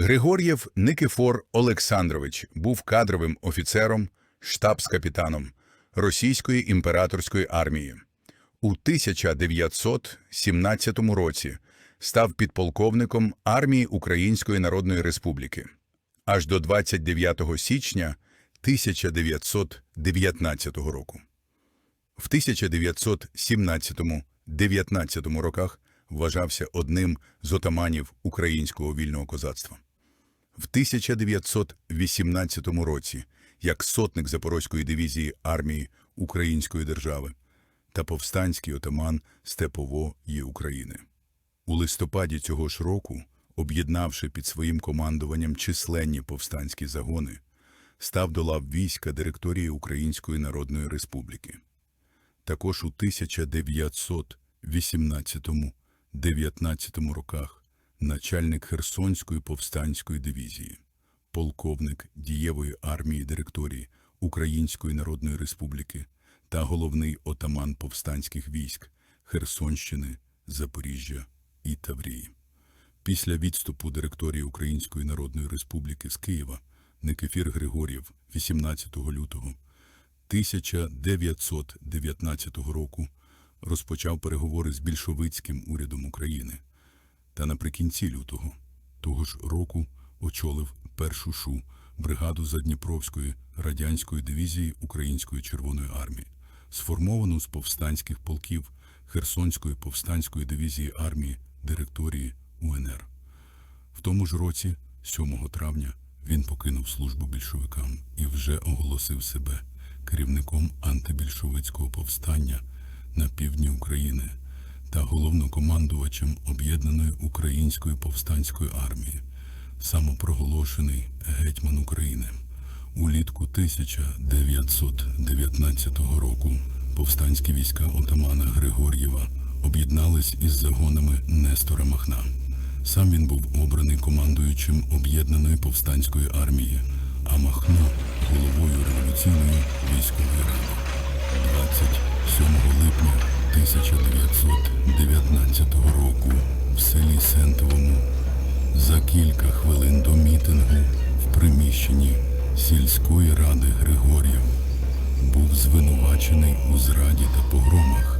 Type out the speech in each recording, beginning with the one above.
Григор'єв Никифор Олександрович був кадровим офіцером, штабс-капітаном Російської імператорської армії. У 1917 році став підполковником армії Української Народної Республіки. Аж до 29 січня 1919 року. В 1917-19 роках вважався одним з отаманів українського вільного козацтва. В 1918 році як сотник Запорозької дивізії армії Української держави та повстанський отаман Степової України. У листопаді цього ж року, об'єднавши під своїм командуванням численні повстанські загони, став до лав війська директорії Української Народної Республіки. Також у 1918-19 роках начальник Херсонської повстанської дивізії, полковник дієвої армії директорії Української Народної Республіки та головний отаман повстанських військ Херсонщини, Запоріжжя і Таврії. Після відступу директорії Української Народної Республіки з Києва Никифір Григор'єв 18 лютого 1919 року розпочав переговори з більшовицьким урядом України та наприкінці лютого того ж року очолив першу шу бригаду Задніпровської радянської дивізії Української Червоної армії, сформовану з повстанських полків Херсонської повстанської дивізії армії директорії УНР. В тому ж році, 7 травня, він покинув службу більшовикам і вже оголосив себе керівником антибільшовицького повстання на півдні України та головнокомандувачем Об'єднаної Української повстанської армії, самопроголошений гетьман України. Улітку 1919 року повстанські війська отамана Григор'єва об'єднались із загонами Нестора Махна. Сам він був обраний командуючим Об'єднаної повстанської армії, а Махно – головою революційної військової ради. 27 липня 1919 року в селі Сентовому за кілька хвилин до мітингу в приміщенні сільської ради Григор'єв був звинувачений у зраді та погромах,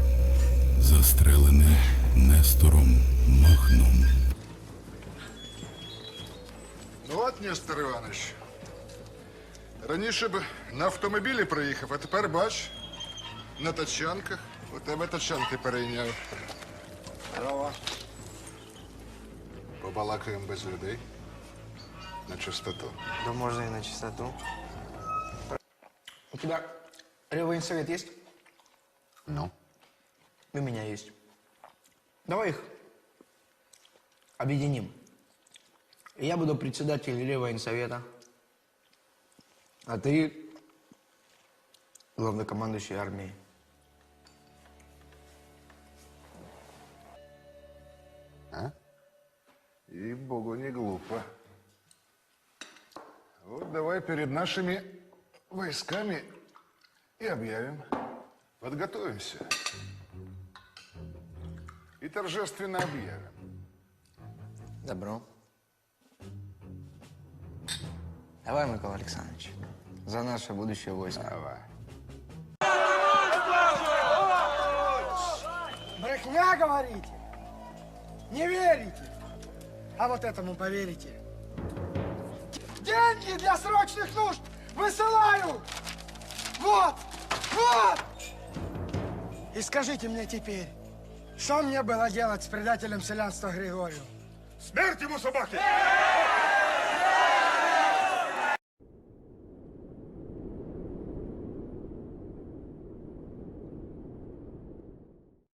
застрелений Нестором Махном. Ну от, Нестор Іванович. Раніше б на автомобілі приїхав, а тепер бач, на тачанках. У тебе тачанки перейняв. Права. Побалакаємо без людей. На чистоту. Да можно и на чистоту. У тебя реввоенсовет есть? Ну. У меня есть. Давай их объединим. Я буду председатель реввоенсовета. А ты главнокомандующий армией. И богу не глупо. Вот давай перед нашими войсками и объявим. Подготовимся. И торжественно объявим. Добро. Давай, Микола Александрович, за наше будущее войско. Давай. Брехня говорите? Не верите? А вот этому поверите. Деньги для срочных нужд высылаю! Вот! Вот! И скажите мне теперь, что мне было делать с предателем селянства Григорию? Смерть ему собаки!